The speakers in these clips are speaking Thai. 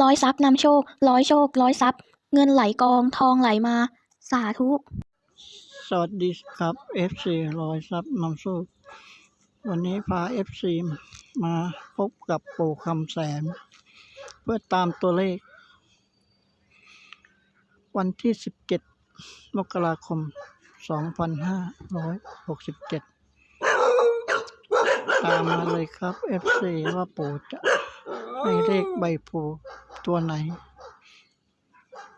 ร้อยทรัพย์นำโชค ร้อยโชค ร้อยทรัพย์ เงินไหลกองทองไหลมา สาธุ สวัสดีครับ FC ร้อยซับนำโชค วันนี้พา FC มาพบกับปู่คำแสน เพื่อตามตัวเลข วันที่ 17 มกราคม 2567ตามมาเลยครับ FC ว่าปู่จะให้เลขใบโพ ตัวไหน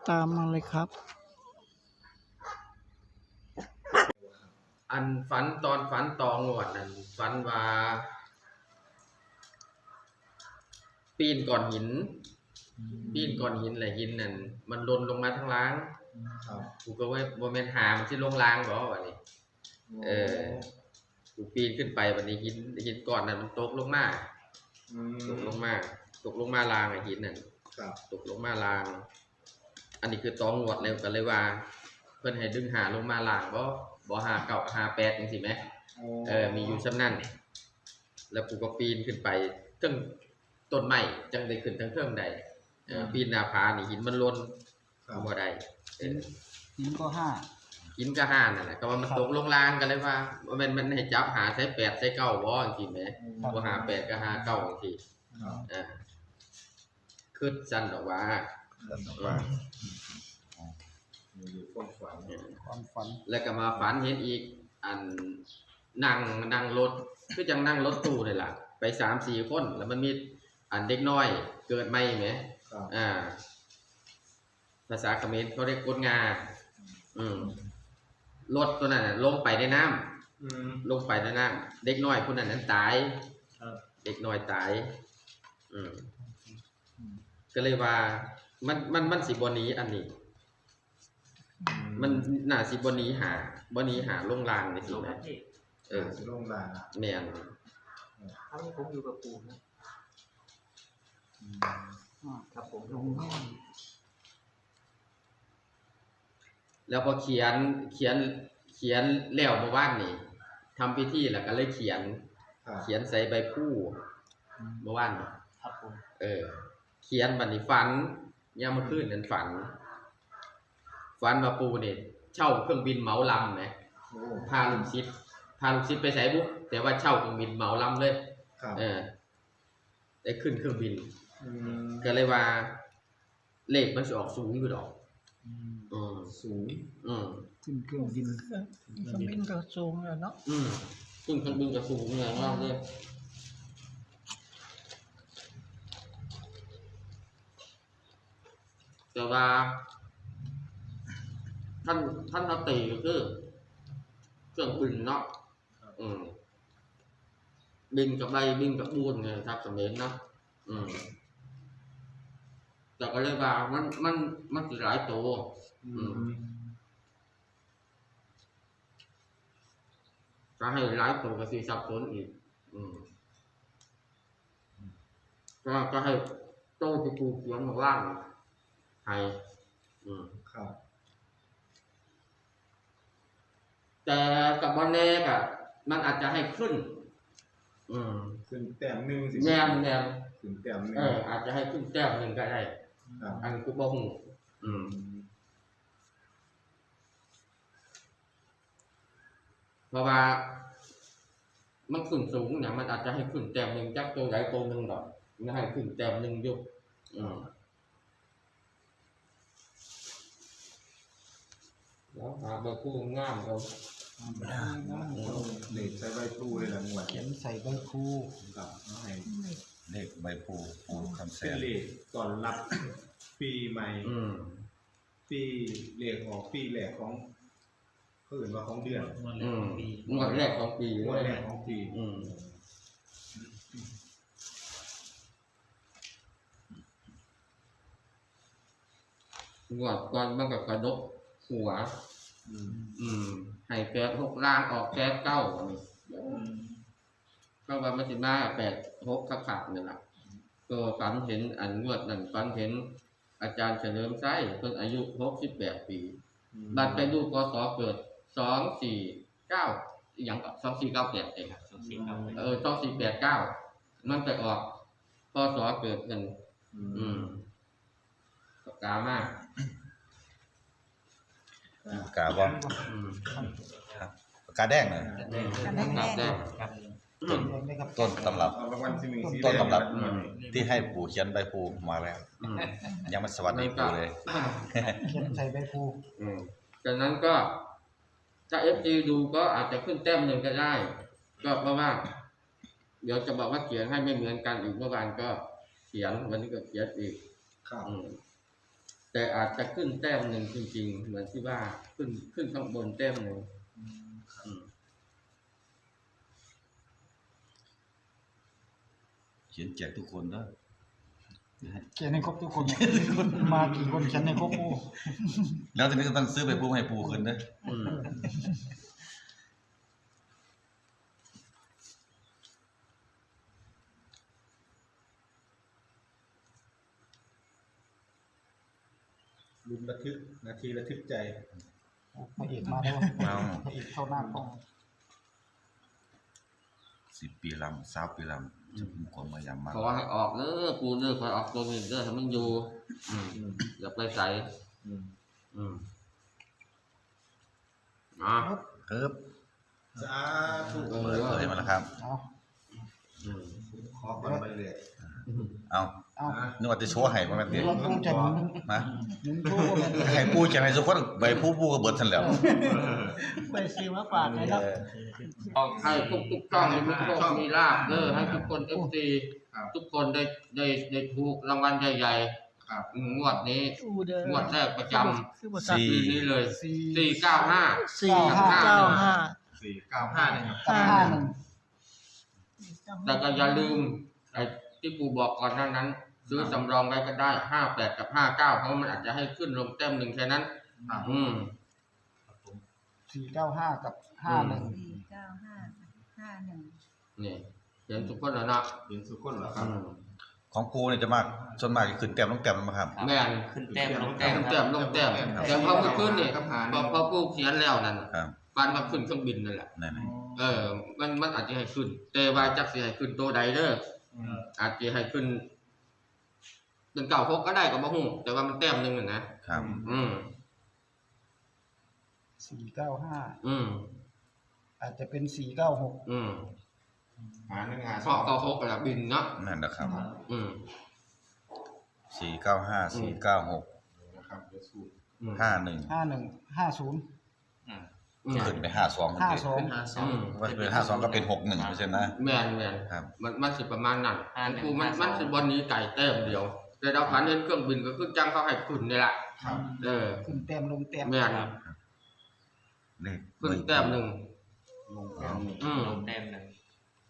ตามมาเลยครับ อันฝันตอนฝันตองงวดนั้นฝันว่า ปีนก่อนหิน ปีนก่อนหินแหละหินนั่นมันหล่นลงมาทั้งล่างครับกูก็ว่าบ่แม่นหามันสิลงล่างบ่บัดนี้เออกูปีนขึ้นไปบัดนี้หินหินก่อนนั้นมันตกลงมา อืมตกลงมา ตกลงมาล่างไอ้หินนั่นครับ ตกลงมาล่าง อันนี้คือตองงวดแล้วก็เลยว่า เพิ่นให้ดึงหาลงมาล่างบ่บ่หาเก่าหาแปดจังซี่แหมเออมีอยู่ซ้ำนั่นแล้วกูก็ปีนขึ้นไปเทิงต้นไม้จังได้ขึ้นทั้งเทิงใดเออปีนหน้าผานี่หินมันหล่นครับบ่ได้เออหินก็ห้าหินก็ห้านั่นแหละก็ว่ามันตกลงล่างกันเลยว่าว่ามันมันให้จับหาใช้แปดใช้เก้าบ่จังซี่แหมบ่หาแปดก็หาเก้าจังซี่ครับอ่า คือสั่นดอกว่าว่ามีอยู่ความฝันเออความฝันแล้วก็มาฝันเห็นอีก อันนั่งนั่งรถคือจังนั่งรถตู้นี่ล่ะ ไปสามสี่คน แล้วมันมีอันเด็กน้อย เกิดใหม่ไหมครับอ่า ภาษาเขมรเขาเรียกกดงา อืมรถตัวนั้นน่ะลงไปในน้ำอืม ลงไปในน้ำเด็กน้อยคนนั้นนั้นตายครับ เด็กน้อยตาย อืม ก็เลยว่า มันมันมันสิบหนี้อันนี้ มันน่าสิบหนี้หาบหนี้หาลงรางนี่สิแหมเออสิลงลาแม่นครั้งนี้ผมอยู่กับปู่นะอืมครับผมแล้วพอเขียนเขียนเขียนแล้วเมื่อวานนี่ทำพิธีแล้วก็เลยเขียนครับเขียนใส่ใบผู้เมื่อวานนี่ครับผมเออ เขียนบัดนี้ฝันยามเมื่อคืนนั้นฝัน ฝันว่าปูนี่เช่าเครื่องบินเหมาลำไหมโอ้พาลูกศิษย์พาลูกศิษย์ไปใส่บุกแต่ว่าเช่าเครื่องบินเหมาลำเลยครับเออได้ขึ้นเครื่องบินอืมก็เลยว่า เลขมันสิออกสูงอยู่ดอกอืมสูงอืมขึ้นเครื่องบินเครื่องบินก็สูงเลยเนาะอืมขึ้นเครื่องบินก็สูงอย่างมากเลย แต่ว่าท่านท่านนตีก็คือเครื่องบินเนาะอืมบินกับใบบินกับบูนไงครับสมัยเนาะอืมแต่ก็เลยว่ามันมันมันสิหลายตัวอืมก็ให้หลายตัวก็สิสับสนอีก อืมก็ก็ให้โต้ที่ปูเขียนมาว่าง ให้อืม ครับแต่กับบอลเน่กอะมันอาจจะให้ขึ้น อืมขึ้นแต้มหนึ่งสิแนมแนมขึ้นแต้มหนึ่งเอออาจจะให้ขึ้นแต้มหนึ่งก็ได้ ครับอันกูบ่ฮู้อืม เพราะว่า มันขึ้นสูงเนี่ยมันอาจจะให้ขึ้นแต้มหนึ่งจักตัวใดตัวหนึ่งดอกมันให้ขึ้นแต้มหนึ่งอยู่อืม แล้วหาเบอร์คู่งามเราเลขใช้ใบพลูเลยละงวดเขียนใส่ใบคู่ครับเอาให้เลขใบโพธิ์ปูคำแสเป็นนเลขก่อนรับปีใหม่อืมปีเลขออกปีแรกของเขาเอื่นว่าของเดือนอืมงวดแรกของปีงวดแรกของปีอืมงวดก่อนมันก็กระดก หัวอืมอืมให้แปดหกล่างออกแปดเก้าอันนี้อืมก็ว่ามันสิมาแปดหกขับขับนี่แหละก็ฝันเห็นอันงวดนั่นฝันเห็น อาจารย์เฉลิมไส้เพิ่นอายุหกสิบแปดปี บัตรไปดูกศเกิดสองสี่เก้าอย่างสองสี่เก้าแปดเองอะสองสี่ครับเออสองสี่แปดเก้ามันไปออกพศเกิดกัน อือืมมปากกามากปา กกาบ่อืมปากกาแดงน่ะหนักแน่ครับต้นต้นตำรับเอารางวัลที่หนึ่งสีต้นตำรับแดงที่ให้ปู่เขียนใบปู่มาแล้วอืมยังไม่สวัสดีปู่เลยเขียนใส่ใบภูอืมจากนั้นก็ ถ้าเอฟซีดูก็อาจจะขึ้นแต้มหนึ่งก็ได้ ก็เพราะว่า เดี๋ยวจะบอกว่าเขียนให้ไม่เหมือนกันอีกเมื่อวานก็เขียนวันนี้ก็เขียนอีกครับอืม แต่อาจจะขึ้นแต้มหนึ่งจริง ๆ เหมือนที่ว่าขึ้นขึ้นข้างบนแต้มหนึ่งอืมเขียนแจกทุกคนเด้อเขียนให้ครบทุกคน มากี่คนเขียนให้ครบโอ้แล้วทีนี้ก็ต้องซื้อใบปู่ให้ปู่คืนเด้ ลุ้นระทึกนาทีระทึกใจพระเอกมาแล้วเอาพระเอกเข้าหน้ากล้องสิบปีลำสาวปีลำจะพุ่งความมายามมาขอให้ออกเด้อปูเด้อขอให้ออกตัวนี้เด้อให้มันอยู่อืมอย่าไปใส่อืมอืมอะเอิบสาธุเอเปิดอเผยมาแล้วครับเอาอืม ขอก่อนไปเลยเอาเอานึกว่าจะโชว์ให้บ่แม่นติเราปูจะหนุนนะหนุนทูบให้ปู่เขียนให้ทุกคนใบปู่ปู่ก็เบิดทันแล้วไปซื้อมาฝากเลยครับออกให้ทุกทุกๆช่องมีโชคมีลาบเด้อให้ทุกคนเอฟซีครับทุกคนได้ได้ได้ถูกรางวัลใหญ่ครับๆอืมงวดนี้อู้เด้องวดแรกประจคือบ่ำสี่ปีนี้เลยสี่สี่เก้าห้าสี่ห้าเก้าห้าสี่เก้าห้านะครับห้าห้าหนึ่ง แต่ก็อย่าลืมไอ้ที่ปู่บอกก่อนหนั้นนั้น ซื้อสำรองไว้ก็ได้ห้าแปดกับห้าเก้าเพราะมันอาจจะให้ขึ้นลงแต้มหนึ่งแค่นั้น ครับอืมสี่เก้าห้ากับห้าหนึ่ง สี่เก้าห้าห้าหนึ่งนี่เห็นทุกคนแล้วเนาะเห็นสุกคนเหรอครัอืบมของปู่เนี่ยจะมากส่วนมากจะขึ้นแต้มลงแต้มมาครับ แม่นขึ้นแต้มลงแต้แต้มมลงแต้มลงแต้มแต่พอมันขึ้นนี่พอพอปู่เขียนแล้วนั่นน่ะครับ ปานมาขึ้นเครื่องบินนั่นแหละนั่นเออ มันมันอาจจะให้ขึ้น แต่ว่าจักสิให้ขึ้นตัวใดเด้ออืมอาจจะให้ขึ้นเป็นเก่าพกก็ได้ก็บ่ฮู้แต่ว่ามันแต้มหนึงน่ะนะครับ อืมสี่เก้าห้าอืมอาจจะเป็นสี่เก้าหกอืมหาหนึ่งหาเพราะเก่าพกก็บินเนาะนั่นนะครับอืมสี่เก้าห้าสี่เก้าหกนะครับเดี๋ยวสู้อืมห้าหนึ่งห้าหนึ่งห้าศูนย์อืม ขึ้นไปห้าสองห้าสองอืมว่าจะเป็นห้าสองก็เป็นหกหนึ่งเปอร์เซ็นต์นะแม่นแม่นครับ มันมันสิประมาณนั้นห้าหนึ่งกูมันห้าสองมันสิบนนี้ไก่แต้มเดียว แต่เราฝันเห็นเครื่องบินก็คือจังเขาให้ขึ้นนี่แหละครับเออขึ้นแต้มลงแต้มแม่นเลขขึ้นแต้มหนึ่งลงแต้มหนึ่งอืมลงแต้มหนึ่ง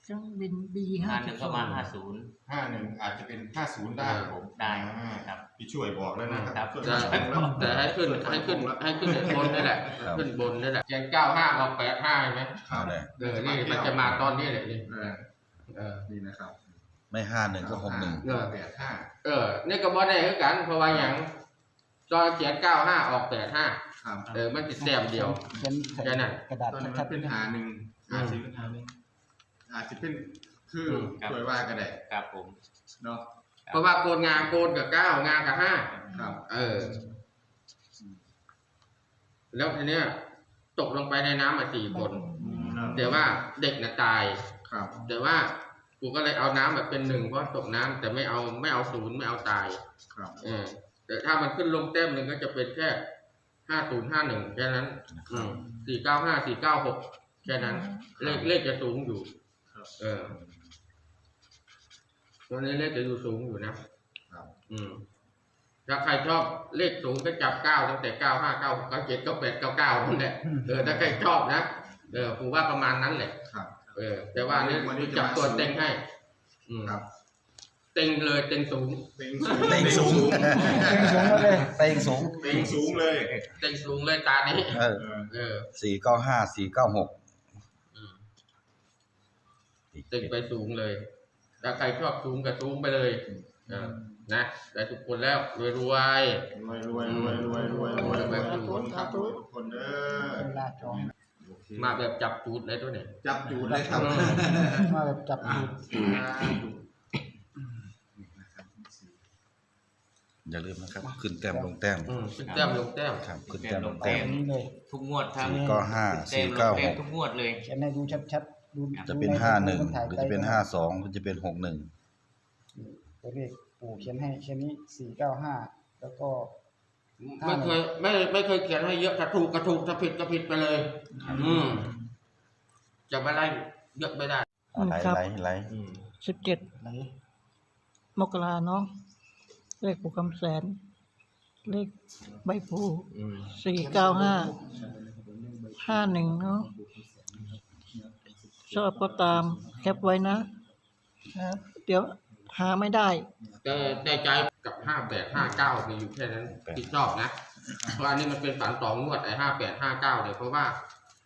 เครื่องบินบีห้าห้าหนึ่งก็มาห้าศูนย์ ห้าหนึ่งอาจจะเป็นห้าศูนย์ได้ครับผมได้อ่าครับ พี่ช่วยบอกแล้วนะคครัรับบ ช่วยแต่บอกแล้วแต่ให้ขึ้นให้ขึ้นให้ขึ้นบนนี่แหละขึ้นบนนี่แหละเขียนเก้าห้าเราแปดห้าใช่ไหมครับเลยเออนี่มันจะมาตอนนี้แหละนี่เออเออนี่นะครับไม่ห้าหนึ่งก็หกหนึ่งเออแปดห้าเออนี่ก็บ่ได้คือกันเพราะว่าอย่างตอนเขียนเก้าห้าออกแปดห้าครับเออมันจะแต้มเดียวเขียนใส่แค่นั้น กระดาษตอนนั้นชัดเป็นๆหาหนึ่งอาจจะเป็นหาหนึ่ง อาจจะเป็นคือช่วยว่าก็ได้ครับผมเนาะเพราะว่าโกนงาโกนกับเก้างากับห้าครับ เออ แล้วทีเนี้ย ตกลงไปในน้ำมาสี่คนแต่ว่าเด็กน่ะตาย ครับแต่ว่ากูก็เลยเอาน้ำแบบเป็นหนึ่งเพราะตกน้ำแต่ไม่เอาไม่เอาศูนย์ไม่เอาตาย ครับเออแต่ถ้ามันขึ้นลงแต้มหนึ่งก็จะเป็นแค่ห้าศูนย์ห้าหนึ่งแค่นั้นสี่เก้าห้าสี่เก้าหกแค่นั้น เลขเลขจะสูงอยู่ เออ ตัวนี้เลขจะอยู่สูงอยู่นะ ครับ อืม ถ้าใครชอบเลขสูงก็จับเก้าตั้งแต่เก้าห้าเก้าเก้าเจ็ดเก้าแปดเก้าเก้านั่นแหละ เออถ้าใครชอบนะ เออผมว่าประมาณนั้นแหละ ครับ เออ แต่ว่านี่วันนี้จับตัวจะมาสูง เต็งให้ อืมครับเต็งเลยเต็งสูง เต็งสูงเต็งสูงเต็งสูงแล้วเลยเต็งสูงเต็งสูงเลยเต็งสูงเลยตานี้ เออเออเออสี่เก้าห้าสี่เก้าหกอืมเต็งไปสูงเลยถ้าใครชอบสูงก็สูงไปเลยเออนะได้ทุกคนแล้วรวยรวยรวยรวยรวยรวยรวยรวยรวยทุกคนครับทุกคนเด้อเวลาจองโอเคๆมาแบบจับจูดเลยตัวเนี่ยจับจูดเลยครับมาแบบจับอ่าดูออย่าลืมนะครับ ขึ้นแต้มลงแต้มอืมขึ้นแต้มลงแต้มครับขึ้นแต้มลงแต้มอันนี้เลยทุกงวดทั้งสี่เก้าห้าเต็สี่มเก้าเต็หมกทุกงวดเลยเขียนให้ดูชัดๆดู จะเป็นดูห้าใหนึ่งถ่ยหรือจะเป็นไกลห้าสองหรือจะเป็นหกหนึ่งตัวเลขปู่เขียนให้แค่นี้สี่เก้าห้าแล้วก็ไม่เคยไม่ไม่เคยเขียนให้เยอะถ้าถูกก็ถูกถ้าผิดก็ผิดไปเลย อืมจะไม่ไล่เยอะไม่ได้ไหลไหลไหลอืมสิบเจ็ดไหนมกราเนาะเลขปู่คำแสน เลขใบภูอืมสี่เก้าห้าห้าหนึ่งเนาะ ชอบก็ตามแคปไว้นะเดี๋ยวหาไม่ได้ แต่ในใจกับห้าแปดห้าเก้ามีอยู่แค่นั้นที่ชอบนะ เพราะอันนี้มันเป็นฝันต่องวดไอ้ห้าแปดห้าเก้าเนี่ยเพราะว่า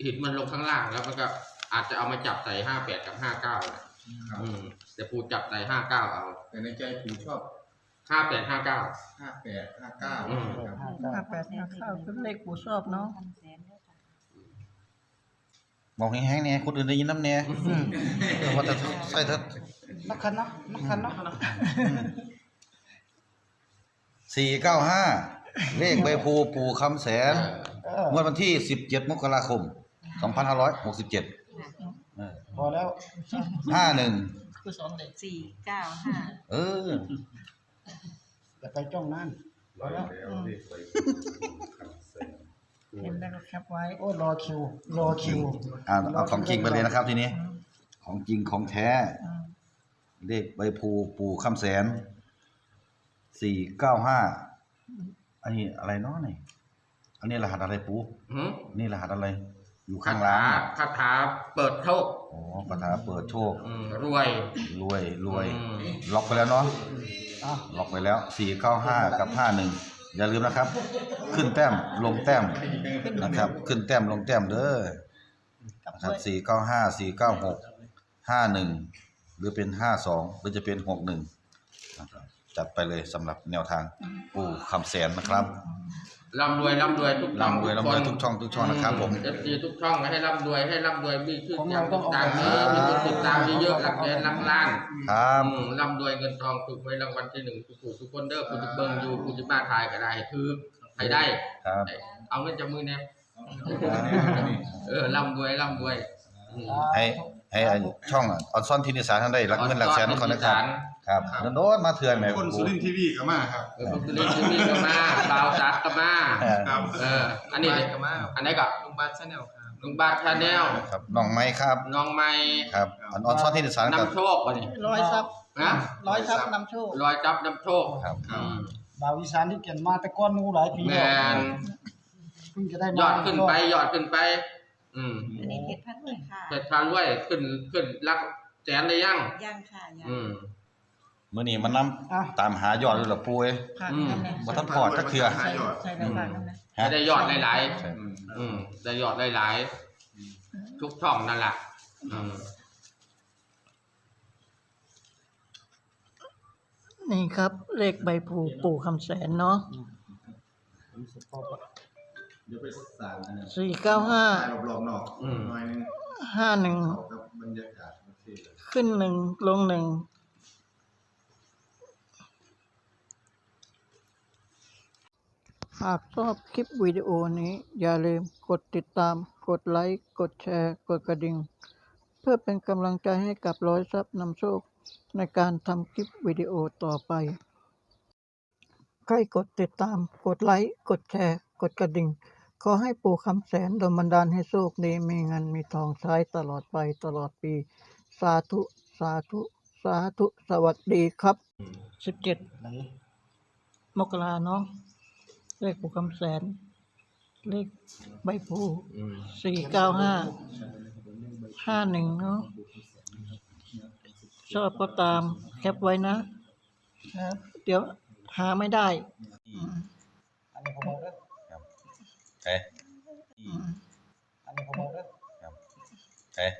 หินมันลงข้างล่างแล้วมันก็อาจจะเอามาจับใส่ห้าแปดกับห้าเก้าอืมแต่ปูจับใส่ห้าเก้าเอา แต่ในใจปู่ชอบห้าแปดห้าเก้าห้าแปดห้าเก้าอืมห้าแปดห้าเก้าคือเลขปู่ชอบเนาะ บอกแห้งๆเนี่ยคนอื่นได้ยินน้ำเนี่ยเออว่าแต่ใส่เถอะนักขันเนาะนักขันเนาะสี่เก้าห้าเลขใบภูปู่คำแสนเอองวดวันที่สิบเจ็ดมกราคมสองพันห้าร้อยหกสิบเจ็ดพอแล้วห้าหนึ่งคือสอนเด็กสี่เก้าห้าเอออย่าไปจ้องนั่นพอแล้วอืม เห็นแล้วก็แคปไว้ โอ้รอคิว รอคิวอ่าเอาของจริงไปเลยนะครับทีนี้ ของจริงของแท้อืมเลขใบภูปู่คำแสน สี่เก้าห้า อันนี้อะไรเนาะนี่ อันนี้รหัสอะไรปูหืมนี่รหัสอะไร อยู่คาข้างถาล่างคาถาเปิดโชคอ๋อคาถาเปิดโชค อืมรวยรวยรวย อืมล็อกไปแล้วเนาะ อะล็อกไปแล้ว สี่เก้าห้ากับห้าหนึ่ง อย่าลืมนะครับ ขึ้นแต้มลงแต้มนะครับ ขึ้นแต้มลงแต้มเด้อนะครับสี่เก้าห้าสี่เก้าหกห้าหนึ่งหรือเป็นห้าสองหรือจะเป็นหกหนึ่งจัดไปเลยสำหรับแนวทางปู่คำแสนนะครับ ร่ำรวยร่ำรวยทุกช่องร่ำรวยร่ำรวยทุกช่องทุกช่องนะครับผม เอฟซีทุกช่องให้ร่ำรวยให้ร่ำรวยมีชื่อเสียงติดตามเยอะมีคนติดตามเยอะๆหลักแสนหลักล้านครับอืมร่ำรวยเงินทองถูกไว้รางวัลที่หนึ่งถูกถูกทุกคนเด้อคุณจะเบิ่งอยู่คุณจะมาทายก็ได้คือให้ได้ครับเอาเงินจากมือเนี่ยเออร่ำรวยร่ำรวยอืมให้ให้ไอ้ช่องออนซ่อนทินิสานท่านได้รักเงินหลักแสนทุกคนนะครับ ครับ โดนๆมาเถื่อนแหม่คนสุรินทร์ทีวีก็มาครับ เออคุณตุลินทีวีก็มาบาวจัดก็มาครับ เออ อันนี้เลยอันนี้ก็ลุงบาสชาแนลครับลุงบาทชาแนลครับน้องไม้ครับน้องไม้ครับออนออนซ่อนทินิสานกับ นำโชควันนี้ร้อยซับนะร้อยซับนำโชครอยจับนำโชคครับ อืมบ่าวอีสานที่เขียนมาแต่ก้อนหนูหลายปีแมแล้วนเพิ่งจะได้ยมาอดขึ้นไปยอดขึ้นไป อืมอันนี้เพชรพัดเลยค่ะเป็ดพารวยขึ้นขึ้นรักแสนเลยยังย่างค่ะย่างอืม มื้อนี้มันนํอะ ตามหายอดเลยล่ะปุ้ย ผ่านอืมกันนะบ่ทันพอดจักเทื่อใส่ใส่ได้ผ่านกันนะฮะ ได้ยอดหลายใช่ ๆอืมได้ยอดหลายๆทุกช่องนั่นแหละอืมนี่ครับ เลขใบผูปู่คำแสนเนาะเดี๋ยวไปสานอันนั้นสี่เก้าห้าถ่ายรอบๆนอกหน่อยนึงห้าหนึ่งเข้ากับบรรยากาศโอเคเลยขึ้นหนึ่งลงหนึ่ง หากชอบคลิปวิดีโอนี้ อย่าลืมกดติดตาม กดไลค์ กดแชร์ กดกระดิ่ง เพื่อเป็นกำลังใจให้กับร้อยซับนำโชค ในการทำคลิปวิดีโอต่อไป ใครกดติดตาม กดไลค์ กดแชร์ กดกระดิ่ง ขอให้ปู่คำแสนดลบันดาลให้โชคดีมีเงินมีทองใช้ตลอดไปตลอดปี สาธุ สาธุ สาธุ สวัสดีครับสิบเจ็ดมกราเนาะ เลขปู่คำแสน เลขใบพูสี่เก้าห้าห้าหนึ่งเนาะชอบก็ตามแคปไว้นะครัเดี๋ยวหาไม่ได้อันนี้ผมเอาเด้อเอ๊ะอันนี้ผมเอาเด้อเอ๊ะ